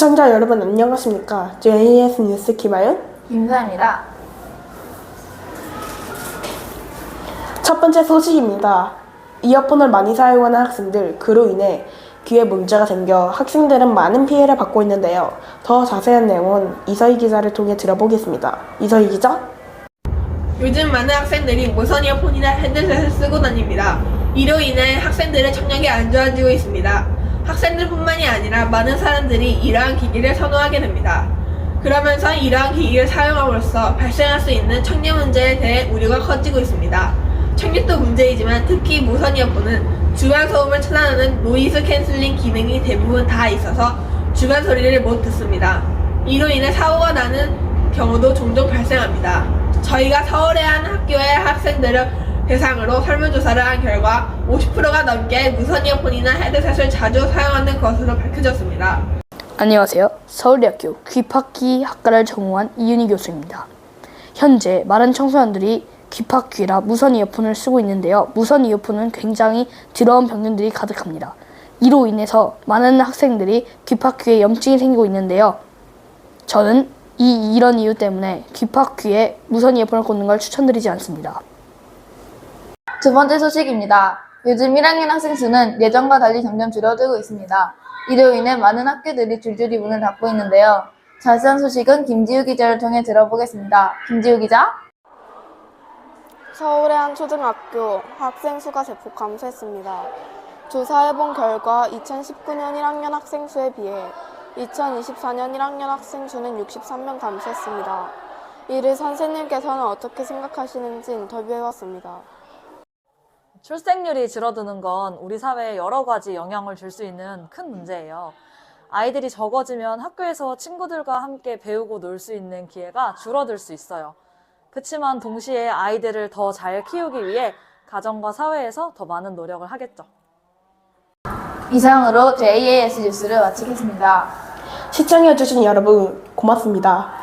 시청자 여러분 안녕하십니까? JS 뉴스 키바윤 김사입니다. 첫 번째 소식입니다. 이어폰을 많이 사용하는 학생들 그로 인해 귀에 문제가 생겨 학생들은 많은 피해를 받고 있는데요. 더 자세한 내용은 이서희 기자를 통해 들어보겠습니다. 이서희 기자? 요즘 많은 학생들이 무선 이어폰이나 헤드셋을 쓰고 다닙니다. 이로 인해 학생들의 청력이 안 좋아지고 있습니다. 학생들뿐만이 아니라 많은 사람들이 이러한 기기를 선호하게 됩니다. 그러면서 이러한 기기를 사용함으로써 발생할 수 있는 청력 문제에 대해 우려가 커지고 있습니다. 청력도 문제이지만 특히 무선 이어폰은 주변 소음을 차단하는 노이즈 캔슬링 기능이 대부분 다 있어서 주변 소리를 못 듣습니다. 이로 인해 사고가 나는 경우도 종종 발생합니다. 저희가 서울의 한 학교의 학생들을 대상으로 설문조사를 한 결과 50%가 넘게 무선 이어폰이나 헤드셋을 자주 사용하는 것으로 밝혀졌습니다. 안녕하세요. 서울대학교 귀파귀 학과를 전공한 이윤희 교수입니다. 현재 많은 청소년들이 귀파귀라 무선 이어폰을 쓰고 있는데요. 무선 이어폰은 굉장히 더러운 병균들이 가득합니다. 이로 인해서 많은 학생들이 귀파귀에 염증이 생기고 있는데요. 저는 이 이런 이유 때문에 귀파귀에 무선 이어폰을 꽂는 걸 추천드리지 않습니다. 두 번째 소식입니다. 요즘 1학년 학생 수는 예전과 달리 점점 줄어들고 있습니다. 이로 인해 많은 학교들이 줄줄이 문을 닫고 있는데요. 자세한 소식은 김지우 기자를 통해 들어보겠습니다. 김지우 기자? 서울의 한 초등학교 학생 수가 대폭 감소했습니다. 조사해본 결과 2019년 1학년 학생 수에 비해 2024년 1학년 학생 수는 63명 감소했습니다. 이를 선생님께서는 어떻게 생각하시는지 인터뷰해봤습니다. 출생률이 줄어드는 건 우리 사회에 여러 가지 영향을 줄 수 있는 큰 문제예요. 아이들이 적어지면 학교에서 친구들과 함께 배우고 놀 수 있는 기회가 줄어들 수 있어요. 그렇지만 동시에 아이들을 더 잘 키우기 위해 가정과 사회에서 더 많은 노력을 하겠죠. 이상으로 JAS 뉴스를 마치겠습니다. 시청해주신 여러분 고맙습니다.